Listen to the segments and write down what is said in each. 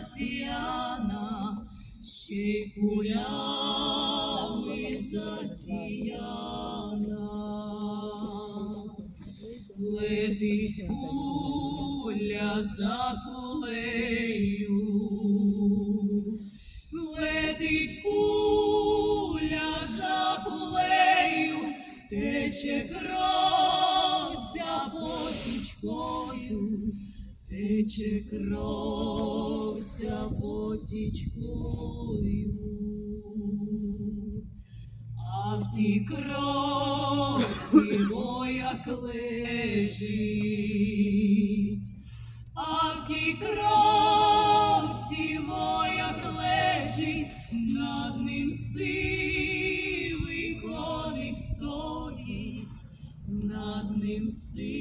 засіяна, ще й кулями засіяна, летить куля за кулею. Тече кровця потічкою. А в тій кровці вояк лежить, а в тій кровці вояк лежить, над ним сивий коник стоїть, над ним сивий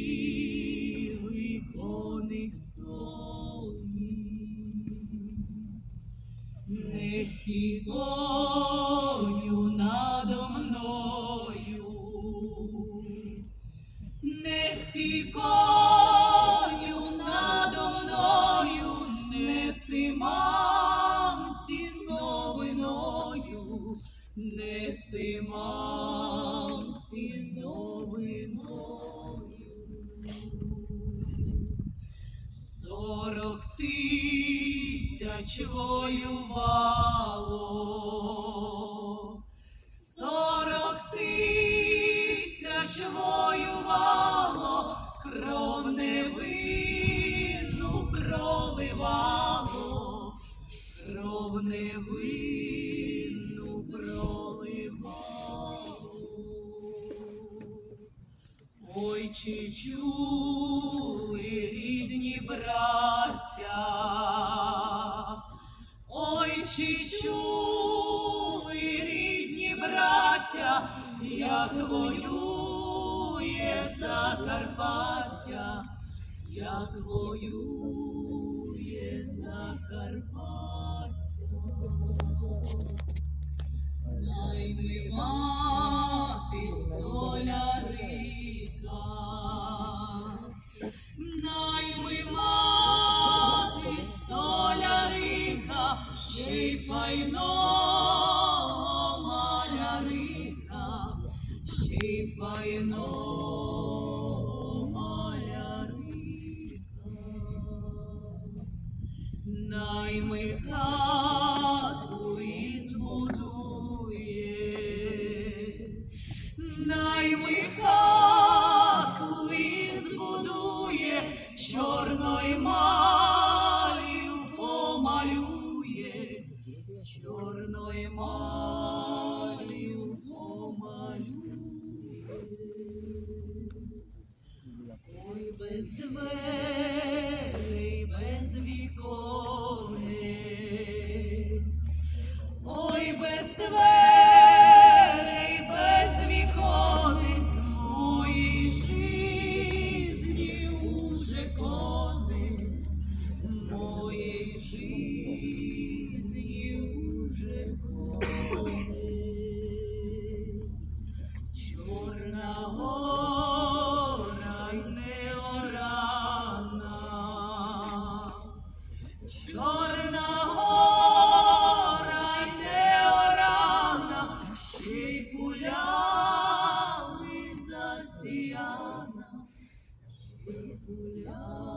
стігою надо мною, не стігою надо мною, неси мамці новиною, неси мамці новиною. Сорок тисяч воювало, сорок тисяч воювало, кров невинну проливало, кров невинну проливало. Ой, чи чули рідні браття, ой, чи чули рідні браття, як воює Закарпаття, як воює Закарпаття. Ще файного малярика, чи файно малярика. Найми Ой, без дверей, без віконець, ой, без дверей, кулями